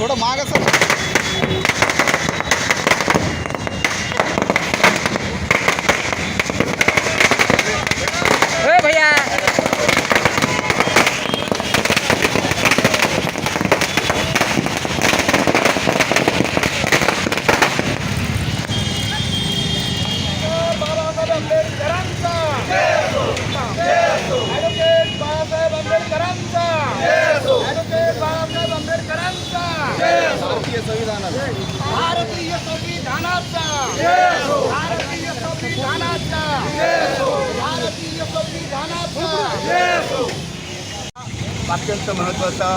थोडं माग असं भारतीय संविधानाचा. भारतीय संविधानाचा. भारतीय संविधानाचा. अत्यंत महत्त्वाचा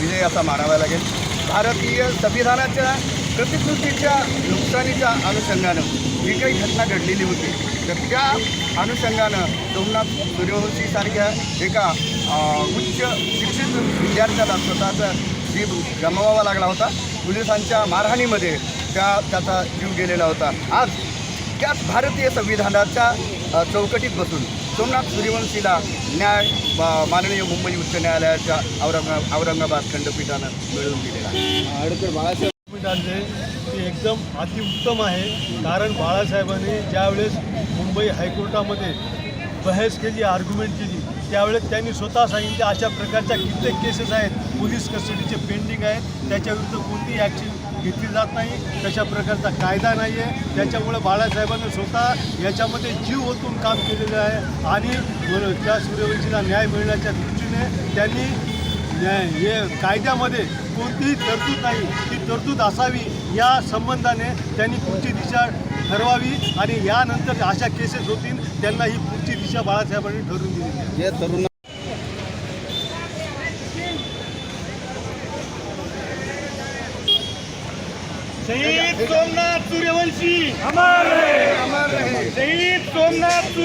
विजय असा मानावा लागेल. भारतीय संविधानाच्या प्रतिकृतीच्या नुकसानीच्या अनुषंगानं जी काही घटना घडलेली होती तर त्या अनुषंगानं सोमनाथ सूर्यवंशीसारख्या एका उच्च शिक्षित विद्यार्थ्याला स्वतःचा जीव गमवावा लागला होता. पोलिसांच्या मारहाणीमध्ये त्या त्याचा जीव गेलेला होता. आज त्याच भारतीय संविधानाच्या चौकटीत बसून सोमनाथ सूर्यवंशीला न्याय माननीय मुंबई उच्च न्यायालयाच्या औरंगा औरंगाबाद खंडपीठानं मिळवून दिलेला आडकर बाळासाहेब ते एकदम अतिउत्तम आहे. कारण बाळासाहेबांनी ज्यावेळेस मुंबई हायकोर्टामध्ये बहस केली आर्ग्युमेंट केली त्यावेळेस त्यांनी स्वतः सांगितले अशा प्रकारच्या कित्येक केसेस आहेत. पोलीस कस्टडीचे पेंडिंग आहेत. त्याच्याविरुद्ध कोणतीही ॲक्शन घेतली जात नाही. तशा प्रकारचा कायदा नाही आहे त्याच्यामुळे बाळासाहेबांनी स्वतः याच्यामध्ये जीव ओतून काम केलेलं आहे. आणि त्या सूर्यवंशीला न्याय मिळण्याच्या दृष्टीने त्यांनी हे कायद्यामध्ये कोणतीही तरतूद नाही. ती तरतूद असावी या संबंधाने त्यांनी पुढची दिशा ठरवावी. आणि यानंतर अशा केसेस होतील त्यांना ही पुढची दिशा बाळासाहेबांनी ठरवून दिली या तरुण शहीद सोमनाथ सूर्यवंशी. अमर. शहीद सोमनाथ